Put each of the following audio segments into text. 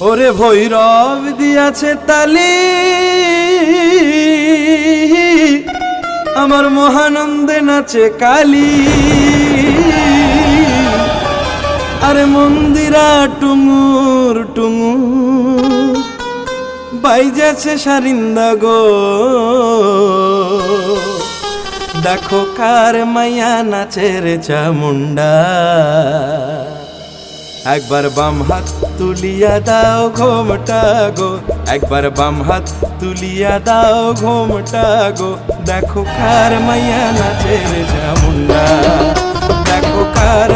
ওরে ভৈরব দিয়াছে তালি। আমার মহানন্দে নাচে কালী। আরে মন্দিরা টুঙুর টুঙুর বাইজাছে সারিন্দা গো। দেখো কার মাইয়া নাচের চামুন্ডা একবার বাম হাত তুলিয়া দাও ঘোমটা গো। একবার বাম হাত তুলিয়া দাও ঘোমটা গো। দেখো কার মাইয়া নাচের চামুন্ডা দেখো কার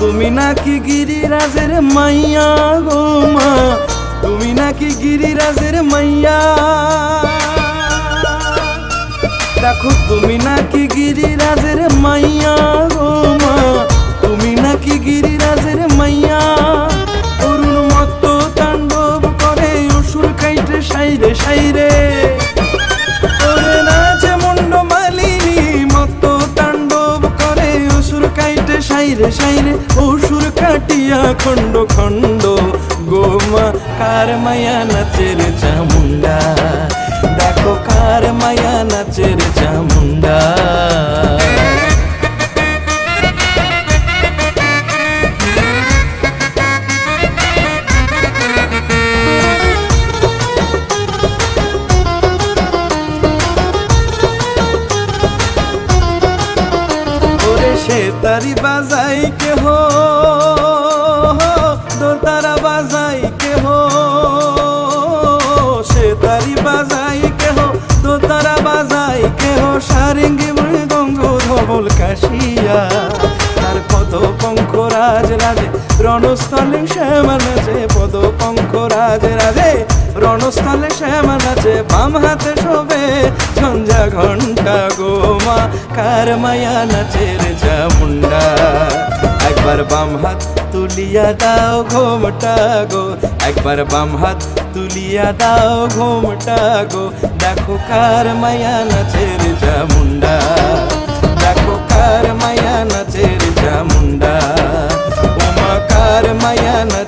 তুমি নাকি গিরিরাজের মাইয়া গো মা। তুমি নাকি গিরিরাজের মাইয়া। দেখো, তুমি নাকি গিরিরাজের মাইয়া। সাইরে সাইরে অসুর কাটিয়া খণ্ড খণ্ড। গোমা কার মায়া নাচের চামুন্ডা দেখো কার মায়া নাচের চামুন্ডা সে তারি বাজাই কে হো দোতারা বাজাই কে হো সে তারি বাজাই কে হো দোতারা বাজাই কে হো সারেঙ্গি মৃদঙ্গ ধবল কাশিয়া। পদ পঙ্খ রাজ, রণস্থলে শ্যামা নাচে পদ পঙ্খ রাজ, রণস্থলে শ্যামা নাচে বাম হাতে শোভে ঝঞ্ঝা ঘণ্টা গোমা, কার মায়া নাচের চামুন্ডা একবার বাম হাত তুলিয়া দাও ঘোমটা গো, একবার বাম হাত তুলিয়া দাও ঘোমটা গো, দেখো কার মায়া নাচের চামুন্ডা மயன